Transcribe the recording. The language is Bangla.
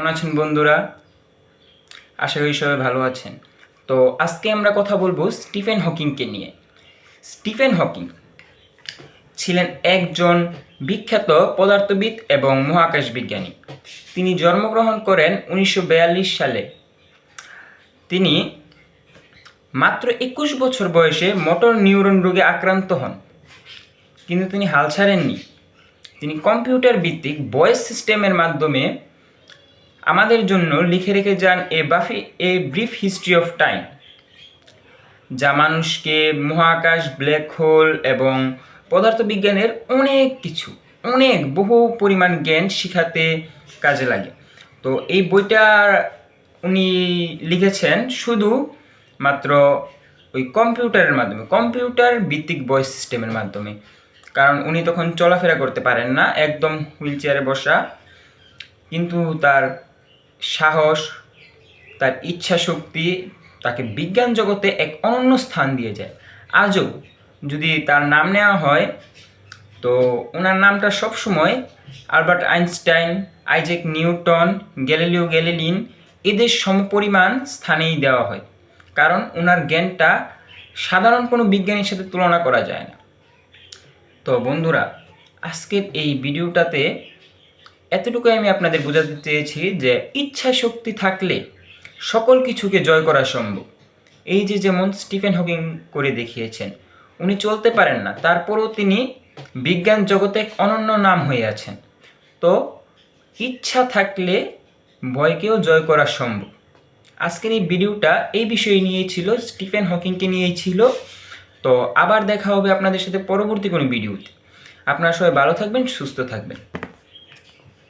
কেমন আছেন বন্ধুরা? আশা করি সবাই ভালো আছেন। তো আজকে আমরা কথা বলব স্টিফেন হকিংকে নিয়ে। স্টিফেন হকিং ছিলেন একজন বিখ্যাত পদার্থবিদ এবং মহাকাশ বিজ্ঞানী তিনি জন্মগ্রহণ করেন উনিশশো বিয়াল্লিশ সালে। তিনি মাত্র একুশ বছর বয়সে মোটর নিউরন রোগে আক্রান্ত হন। কিন্তু তিনি হাল ছাড়েননি। তিনি কম্পিউটার ভিত্তিক ভয়েস সিস্টেমের মাধ্যমে আমাদের জন্য লিখে রেখে যান a বাফি, a brief history of time. যা মানুষকে মহাকাশ, ব্ল্যাক হোল এবং পদার্থবিজ্ঞানের অনেক কিছু, অনেক বহু পরিমাণ জ্ঞান শিখাতে কাজে লাগে। তো এই বইটা উনি লিখেছেন শুধু মাত্র ওই কম্পিউটারের মাধ্যমে, কম্পিউটার ভিত্তিক ভয়েস সিস্টেমের মাধ্যমে। কারণ উনি তখন চলাফেরা করতে পারেন না, একদম হুইল চেয়ারে বসা। কিন্তু তার সাহস, তার ইচ্ছা শক্তি তাকে বিজ্ঞান জগতে এক অনন্য স্থান দিয়ে যায়। আজও যদি তার নাম নেওয়া হয়, তো ওনার নামটা সবসময় Albert Einstein, Isaac Newton, Galileo গ্যালিলিন এদের সমপরিমাণ স্থানেই দেওয়া হয়। কারণ ওনার জ্ঞানটা সাধারণ কোনো বিজ্ঞানীর সাথে তুলনা করা যায় না। তো বন্ধুরা, আজকের এই ভিডিওটাতে এতটুকুই আমি আপনাদের বোঝাতে চেয়েছি যে ইচ্ছা শক্তি থাকলে সকল কিছুকে জয় করা সম্ভব। এই যে যেমন স্টিফেন হকিং করে দেখিয়েছেন, উনি চলতে পারেন না। তারপরেও তিনি বিজ্ঞান জগতে অনন্য নাম হয়ে আছেন। তো ইচ্ছা থাকলে ভয়কেও জয় করা সম্ভব। আজকের এই ভিডিওটা এই বিষয়ে নিয়েই ছিল, স্টিফেন হকিংকে নিয়েই ছিল। তো আবার দেখা হবে আপনাদের সাথে পরবর্তী কোনো ভিডিওতে। আপনারা সবাই ভালো থাকবেন, সুস্থ থাকবেন।